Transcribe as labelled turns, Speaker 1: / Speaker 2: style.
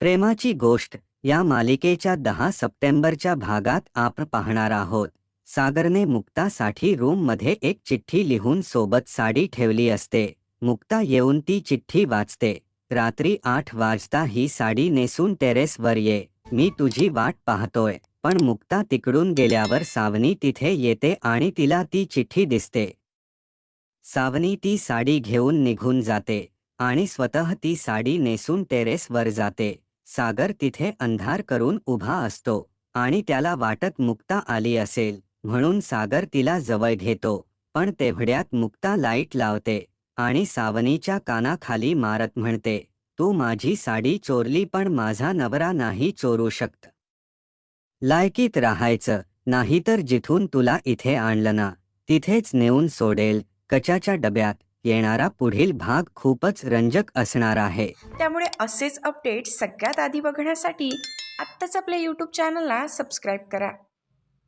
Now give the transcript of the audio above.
Speaker 1: प्रेमाची गोष्ट या मालिकेच्या दहा सप्टेंबरच्या भागात आपण पाहणार आहोत. सागरने मुक्तासाठी रूममध्ये एक चिठ्ठी लिहून सोबत साडी ठेवली असते. मुक्ता येऊन ती चिठ्ठी वाचते. रात्री आठ वाजता ही साडी नेसून टेरेसवर ये. मी तुझी वाट पाहतोय. पण मुक्ता तिकडून गेल्यावर सावनी तिथे येते आणि तिला ती चिठ्ठी दिसते. सावनी ती साडी घेऊन निघून जाते आणि स्वतः ती साडी नेसून टेरेसवर जाते. सागर तिथे अंधार करून उभा असतो आणि त्याला वाटत मुक्ता आली असेल म्हणून सागर तिला जवळ घेतो पण तेवढ्यात मुक्ता लाइट लावते आणि सावनीच्या कानाखाली मारत म्हणते तू माझी साडी चोरली पण माझा नवरा नाही चोरू शकत. लायकीत राहायचं नाहीतर जिथून तुला इथे आणलं ना तिथेच नेऊन सोडेल कचाच्या डब्यात येणारा पुढील भाग खूपच रंजक असणार आहे.
Speaker 2: त्यामुळे असेच अपडेट सगळ्यात आधी बघण्यासाठी आत्ताच आपल्या यूट्यूब चॅनलला सबस्क्राईब करा.